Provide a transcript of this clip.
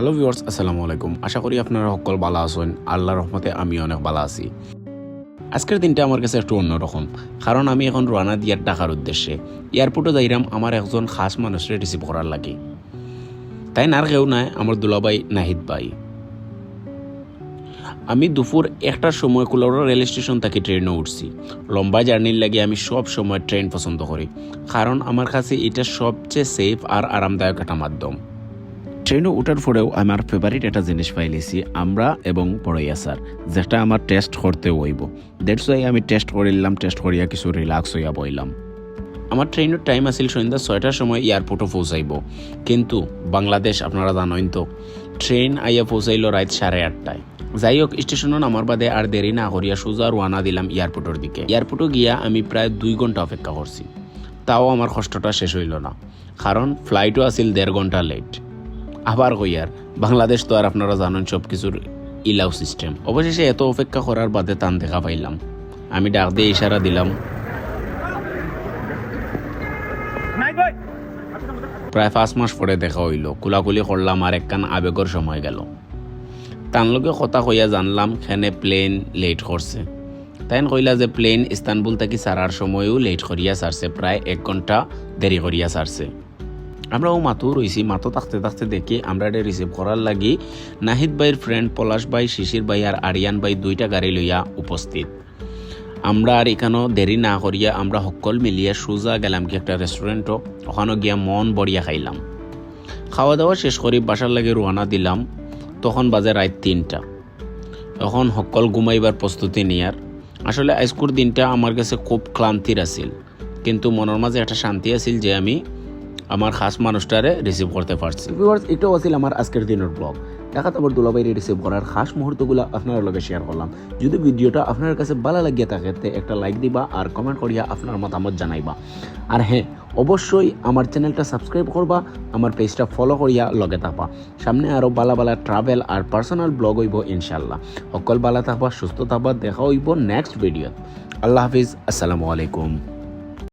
Hello viewers আসসালামু আলাইকুম আশা করি আপনারা সকল ভালো আছেন। আল্লাহর রহমতে আমি অনেক ভালো আছি। আজকের দিনটা আমার কাছে একটু অন্যরকম কারণ আমি এখন রানা দিয়ার টাকার উদ্দেশ্যে। এয়ারপোর্টে যাইরাম আমার একজন খাস মানুষের রিসিভ করার লাগে। তাই নার কেউ নাই, আমার দুলাবাই নাহিদ ভাই। আমি দুপুর একটার সময় কুলাউড়া রেল স্টেশন থেকে ট্রেনে উঠছি। লম্বা জার্নির লাগে আমি সব সময় ট্রেন পছন্দ করি, কারণ আমার কাছে এটা সবচেয়ে সেফ আর আরামদায়ক একটা মাধ্যম। ট্রেনে ওঠার পরেও আমার ফেভারিট একটা জিনিস পাইলেছি আমরা এবং পড়াইয়া স্যার, যেটা আমার টেস্ট করতে হইব। দ্যাটস ওয়াই আমি টেস্ট করিলাম টেস্ট করিয়া কিছু রিল্যাক্স হইয়া বইলাম আমার ট্রেনের টাইম আছিল সন্ধ্যা ছয়টার সময় এয়ারপোর্টও পৌঁছাইব। কিন্তু বাংলাদেশ, আপনারা জানেন তো ট্রেন আইয়া পৌঁছাইল রাত সাড়ে আটটায়। যাই হোক স্টেশনে নামার বাদে আর দেরি না করিয়া সোজা রওনা দিলাম এয়ারপোর্টের দিকে। এয়ারপোর্টে গিয়া আমি প্রায় দুই ঘণ্টা অপেক্ষা করছি। তাও আমার কষ্টটা শেষ হইল না। কারণ ফ্লাইটও আছিল দেড় ঘণ্টা লেট আবার কইয়ার বাংলাদেশ তো আর আপনারা জানেন সব কিছুর ইলাও সিস্টেম। অবশেষে এত অপেক্ষা করার বাদে টান দেখা পাইলাম। আমি ডাক দিয়ে ইশারা দিলাম। প্রায় পাঁচ মাস পরে দেখা হইল। কুলাকুলি করলাম আর একখান আবেগর সময় গেল। তার লগে কথা কইয়া জানলাম খেনে প্লেন লেট করছে। তাই কইলা যে প্লেন ইস্তানবুল থেকে সারার সময়ও লেট করিয়া সারছে প্রায় এক ঘণ্টা দেরি করিয়া সারছে। আমরা ও মাতো রইছি মাতো থাকতে থাকতে দেখি আমরা এটা রিসিভ করার লাগি। নাহিদ ভাইয়ের ফ্রেন্ড পলাশ ভাই, শিশির ভাই আর আরিয়ান ভাই দুইটা গাড়ি লইয়া উপস্থিত। আমরা আর এখানেও দেরি না করিয়া আমরা সকল মিলিয়া সোজা গেলাম কি একটা রেস্টুরেন্টও ওখানে গিয়া মন বড়িয়া খাইলাম। খাওয়া দাওয়া শেষ করি বাসার লাগে রওনা দিলাম। তখন বাজে রাত তিনটা। তখন সকল ঘুমাইবার প্রস্তুতি নিয়ার। আসলে আজকুর দিনটা আমার কাছে খুব ক্লান্তির আছিল। কিন্তু মনের মাঝে একটা শান্তি আছিল যে আমি আমার খাস মানুষটারে রিসিভ করতে পারছি। ভিউয়ার্স এটাও আছিল আমার আজকের দিনের ব্লগ দেখা তারপর দুলাবাইরে রিসিভ করার খাস মুহূর্তগুলো আপনার লগে শেয়ার করলাম। যদি ভিডিওটা আপনার কাছে ভালো লাগিয়ে থাকে, তে একটা লাইক দিবা আর কমেন্ট করিয়া আপনার মতামত জানাইবা। আর হ্যাঁ অবশ্যই আমার চ্যানেলটা সাবস্ক্রাইব করবা, আমার পেজটা ফলো করিয়া লগে থাকবা। সামনে আরও বালা বালা ট্রাভেল আর পার্সোনাল ব্লগ হইব ইনশাল্লাহ সকল বালা থাকবা, সুস্থ থাকবা, দেখা হইব নেক্সট ভিডিও আল্লাহ হাফিজ, আসসালামু আলাইকুম।